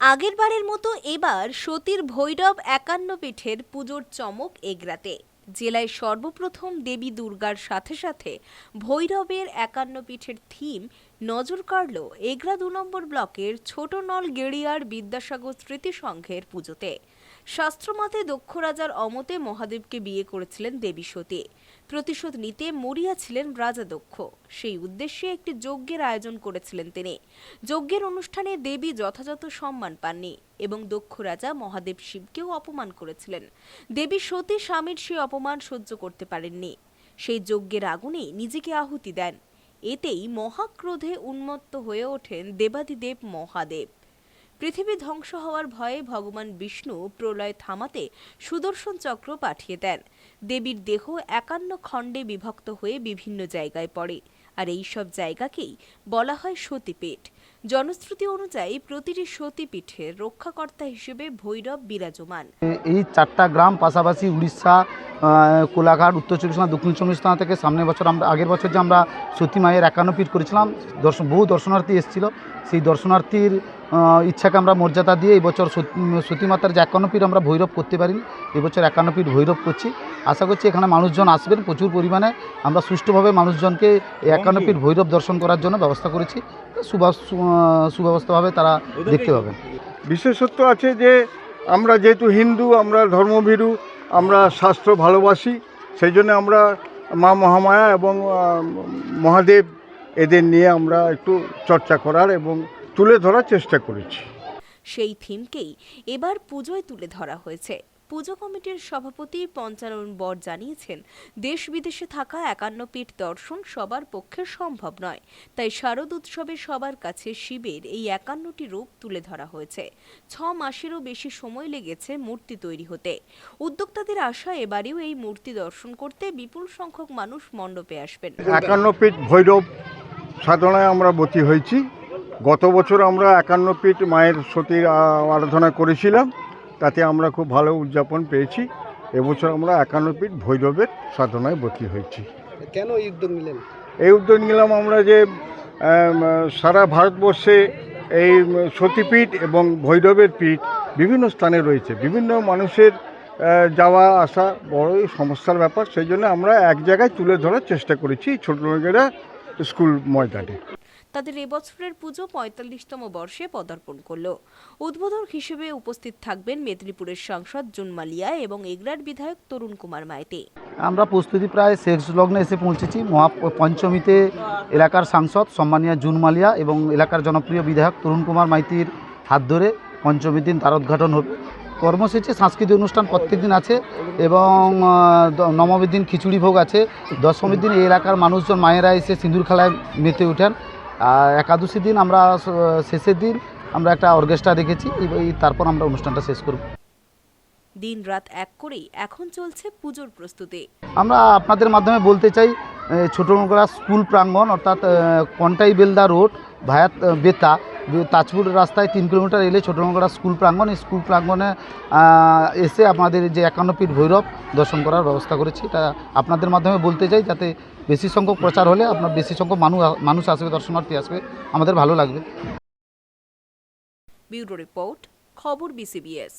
আগেরবারের মতো এবার সতীর ভৈরব একান্ন পীঠের পুজোর চমক এগরাতে। জেলায় সর্বপ্রথম দেবী দুর্গার সাথে সাথে ভৈরবের একান্ন পীঠের থিম নজর কাড়ল এগরা দু নম্বর ব্লকের ছোট নল গেড়িয়ার বিদ্যাসাগর স্মৃতি সংঘের পুজোতে। শাস্ত্রমতে দক্ষ রাজার অমতে মহাদেবকে বিয়ে করেছিলেন দেবী সতী। প্রতিশোধ নিতে মরিয়া ছিলেন রাজা দক্ষ। সেই উদ্দেশ্যে একটি যজ্ঞের আয়োজন করেছিলেন তিনি। যজ্ঞের অনুষ্ঠানে দেবী যথাযথ সম্মান পাননি এবং দক্ষ রাজা মহাদেব শিবকেও অপমান করেছিলেন। দেবী সতী স্বামীর সেই অপমান সহ্য করতে পারেননি। সেই যজ্ঞের আগুনে নিজেকে আহুতি দেন। এতেই মহাক্রোধে উন্মত্ত হয়ে ওঠেন দেবাদিদেব মহাদেব। পৃথিবী ধ্বংস হওয়ার ভয়ে ভগবান বিষ্ণু প্রলয় থামাতে সুদর্শন চক্র পাঠিয়ে দেন। দেবীর দেহ একান্ন খণ্ডে বিভক্ত হয়ে বিভিন্ন জায়গায় পড়ে। আর এই সব জায়গাকেই বলা হয় সতীপীঠ। জনশ্রুতি অনুযায়ী প্রতিটি সতীপীঠের রক্ষাকর্তা হিসেবে ভৈরব বিরাজমান। এই চারটা গ্রাম পাশাপাশি উড়িষ্যা কোলাঘাট উত্তর চব্বিশ পরগনা দক্ষিণ চব্বিশ পরগনা থেকে সামনের বছর আমরা আগের বছর যে আমরা সতী মায়ের একান্ন পীঠ করেছিলাম দর্শন বহু দর্শনার্থী এসেছিল। সেই দর্শনার্থীর ইচ্ছাকে আমরা মর্যাদা দিয়ে এই বছর সতী- সতী মাতার যে একান্ন পীঠ আমরা ভৈরব করতে পারিনি এবছর একান্ন পীঠ ভৈরব করছি। আশা করছি এখানে মানুষজন আসবেন প্রচুর পরিমাণে। আমরা সুষ্ঠুভাবে মানুষজনকে এই একান্ন পীঠ ভৈরব দর্শন করার জন্য ব্যবস্থা করেছি। সুবা- সু- আহ, সুব্যবস্থাভাবে তারা দেখতে পাবেন বিশেষত্ব আছে যে আমরা যেহেতু হিন্দু আমরা ধর্মভীরু আমরা শাস্ত্র ভালোবাসি সেই জন্য আমরা মা মহামায়া এবং মহাদেব এদের নিয়ে আমরা একটু চর্চা করার এবং তুলে ধরার চেষ্টা করেছি। সেই থিমকেই এবার পুজোয় তুলে ধরা হয়েছে। পুজো কমিটির সভাপতি পঞ্চানন বর জানিয়েছেন, দেশ বিদেশে থাকা একান্ন পীঠ দর্শন সবার পক্ষে সম্ভব নয়। তাই শারদ উৎসবে সবার কাছে শিবের এই একান্নটি রূপ তুলে ধরা হয়েছে। ছ মাসেরও বেশি সময় লেগেছে মূর্তি তৈরি হতে। উদ্যোক্তাদের আশা, এবারেও এই মূর্তি দর্শন করতে বিপুল সংখ্যক মানুষ মণ্ডপে আসবেন। একান্ন পীঠ ভৈরব সাধনায় আমরা বতী হয়েছি। গত বছর আমরা একান্ন পীঠ মায়ের সতীর আরাধনা করেছিলাম। তাতে আমরা খুব ভালো উদযাপন পেয়েছি। এবছর আমরা একান্ন পীঠ ভৈরবের সাধনায় বতী হয়েছি। কেন এই উদ্যোগ নিলেন? এই উদ্যোগ নিলাম আমরা যে সারা ভারতবর্ষে এই সতীপীঠ এবং ভৈরবের পীঠ বিভিন্ন স্থানে রয়েছে। বিভিন্ন মানুষের যাওয়া আসা বড়ই সমস্যার ব্যাপার। সেই জন্য আমরা এক জায়গায় তুলে ধরার চেষ্টা করেছি ছোটো লোকেরা স্কুল ময়দানে। তাদের এবছরের পুজো পঁয়তাল্লিশতম বর্ষে পদার্পণ করল। উদ্বোধক হিসেবে উপস্থিত থাকবেন মেদিনীপুরের সাংসদ জুন মালিয়া এবং এগরার বিধায়ক তরুণ কুমার মাইতি। আমরা প্রস্তুতি প্রায় শেষ লগ্নে এসে পৌঁছেছি। মহা পঞ্চমীতে এলাকার সাংসদ সম্মানীয় জুন মালিয়া এবং এলাকার জনপ্রিয় বিধায়ক তরুণ কুমার মাইতির হাত ধরে পঞ্চমীর দিন দ্বারোদ্ঘাটন হবে। কর্মসূচি, সাংস্কৃতিক অনুষ্ঠান প্রত্যেক দিন আছে এবং নবমীর দিন খিচুড়ি ভোগ আছে। দশমীর দিন এই এলাকার মানুষজন, মায়েরা এসে সিঁদুর খেলায় মেতে ওঠেন। একাদশী দিন আমরা শেষের দিন আমরা একটা অর্কেস্ট্রা রেখেছি তারপর আমরা অনুষ্ঠানটা শেষ করব। দিন রাত এক করেই এখন চলছে পুজোর প্রস্তুতি। আমরা আপনাদের মাধ্যমে বলতে চাই ছোটো ছোটনগড়া স্কুল প্রাঙ্গণ অর্থাৎ কন্টাই বেলদা রোড ভায়াত বেতা তাজপুর রাস্তায় তিন কিলোমিটার এলে ছোটনগড়া স্কুল প্রাঙ্গণ, এই স্কুল প্রাঙ্গণে এসে আমাদের যে একান্ন পীঠ ভৈরব দর্শন করার ব্যবস্থা করেছি। তা আপনাদের মাধ্যমে বলতে চাই, যাতে বেশি সংখ্যক প্রচার হলে আপনার বেশি সংখ্যক মানুষ মানুষ আসবে, দর্শনার্থী আসবে। আমাদের ভালো লাগবে। ব্যুরো রিপোর্ট, খবর বিসিবিএস।